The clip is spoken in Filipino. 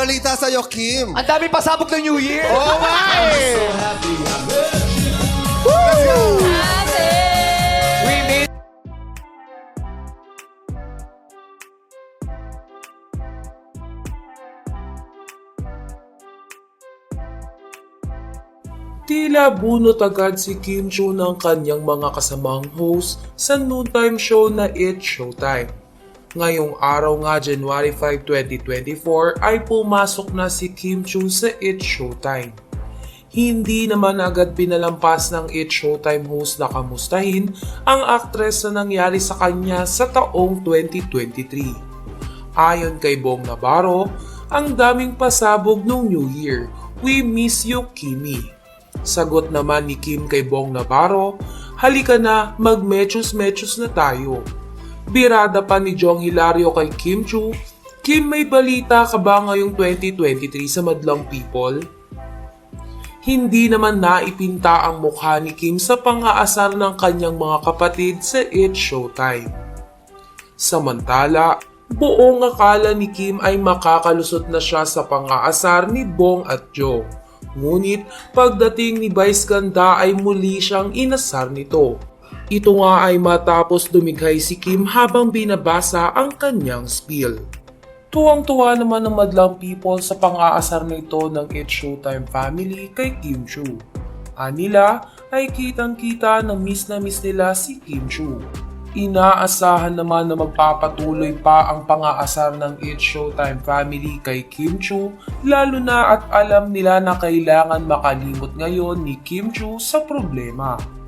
balita sa'yo, Kim. Ang dami pasabog ng New Year! Oh, my! We made Tila bunot agad si Kim Chu ng kanyang mga kasamang host sa noontime show na It's Showtime. Ngayong araw nga January 5, 2024 ay pumasok na si Kim Chu sa It's Showtime. Hindi naman agad pinalampas ng It's Showtime host na kamustahin ang aktres na nangyari sa kanya sa taong 2023. Ayon kay Bong Navarro, ang daming pasabog nung New Year. We miss you, Kimi. Sagot naman ni Kim kay Bong Navarro, halika na, mag-mechos-mechos na tayo. Birada pa ni Jong Hilario kay Kim Chu, Kim may balita ka ba ngayong 2023 sa Madlang People? Hindi naman naipinta ang mukha ni Kim sa pang-aasar ng kanyang mga kapatid sa It's Showtime. Samantala, buong akala ni Kim ay makakalusot na siya sa pang-aasar ni Bong at Joe. Ngunit pagdating ni Vice Ganda ay muli siyang inasar nito. Ito nga ay matapos dumighay si Kim habang binabasa ang kanyang spiel. Tuwang-tuwa naman ang madlang people sa pang-aasar nito ng It's Showtime family kay Kim Chu. Anila ay kitang-kita na miss na miss nila si Kim Chu. Inaasahan naman na magpapatuloy pa ang pang-aasar ng It's Showtime family kay Kim Chu lalo na at alam nila na kailangan makalimot ngayon ni Kim Chu sa problema.